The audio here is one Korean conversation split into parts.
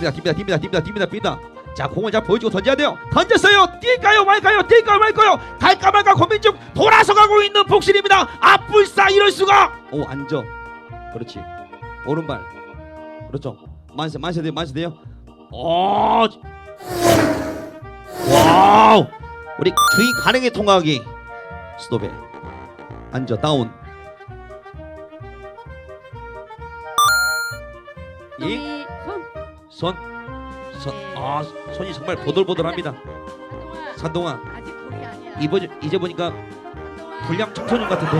뜁니다 뜁니다 뜁니다 뜁니다 뜁니다 뜁니다. 자 공을 잘 보여주고 던져야 돼요. 던졌어요. 뛸까요 말까요? 뛸까요 말까요? 갈까 말까 고민 중 돌아서 가고 있는 복실입니다. 아뿔싸 이럴 수가. 오 앉아. 그렇지. 오른발. 그렇죠. 만세 만세 돼요 만세 돼요. 오 와우. 우리 주인 가능에 통하기. 스톱에. 앉아 다운. 이 손. 손, 손, 아 손이 정말 보들보들합니다. 산동아 아직 돌이 아니야. 이번 이제 보니까. 불량 청소년 같은데.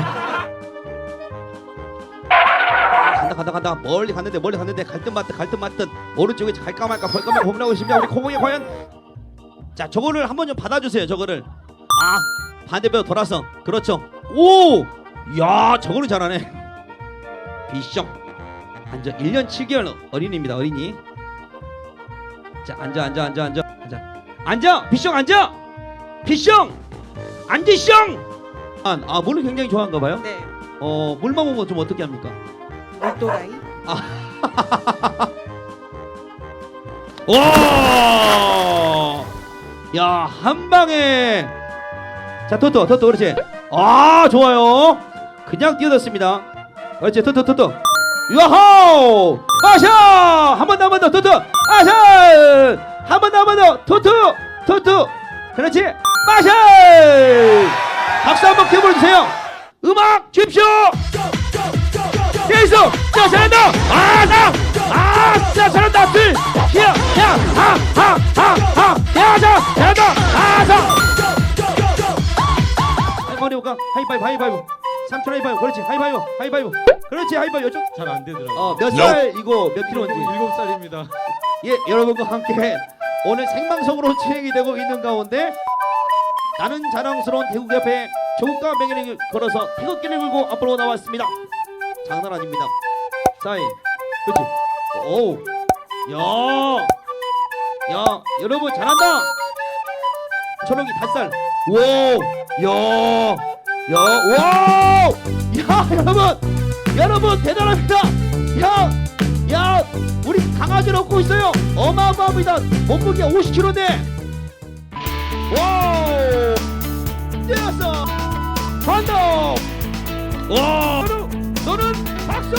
아, 간다 간다 간다 멀리 갔는데 멀리 갔는데 갈듯 말듯 갈듯 말듯 오른쪽에 갈까 말까 볼까 말까 고민하고 있습니다. 우리 코공이 과연 자 저거를 한번 좀 받아주세요. 저거를 아 반대편 돌아서 그렇죠. 오, 야 저거는 잘하네. 비숑 앉아 1년 7개월 어린이입니다. 어린이. 자 앉아 앉아 앉아 앉아 앉아 앉아 비숑 앉아 비숑 앉으숑 아, 아 물을 굉장히 좋아한가 봐요. 네. 어 물만 먹으면 좀 어떻게 합니까? 물도라이. 와! 야, 한 방에. 자, 토토, 토토, 그렇지. 아, 좋아요. 그냥 뛰어졌습니다. 그렇지, 토토, 토토. 야호! 아샤! 한 번 더, 한 번 더, 토토! 아샤! 한번 더, 한 번 더, 토토! 토토! 그렇지, 마샤! 박수 한번 켜보여주세요. 음악 주십시오! 계속! 자, 잘한다! 아, 나! 아, 자, 잘한다! 둘! 야, 야! 하! 하! 하! 하! 야, 자! 잘한다! 아, 자! 머리 볼까? 하이파이브, 하이파이브. 삼촌 하이파이브. 그렇지, 하이파이브, 하이파이브. 그렇지, 하이파이브. 이쪽. 잘 안 되더라고요. 어, 몇 살이고 몇 킬로인지. 일곱 살입니다. 예, 여러분과 함께 오늘 생방송으로 진행이 되고 있는 가운데 나는 자랑스러운 대국 옆에 조국과 명예를 걸어서 태극기를 들고 앞으로 나왔습니다. 장난 아닙니다. 사인, 그렇지. 오, 야, 야, 여러분 잘한다. 초록이 닷살. 오, 야, 야, 와, 야, 여러분, 여러분 대단합니다. 야, 야, 우리 강아지를 얻고 있어요. 어마어마합니다. 몸무게 50kg인데. 와우! 뛰었어. 반동. 와! 너는, 박수!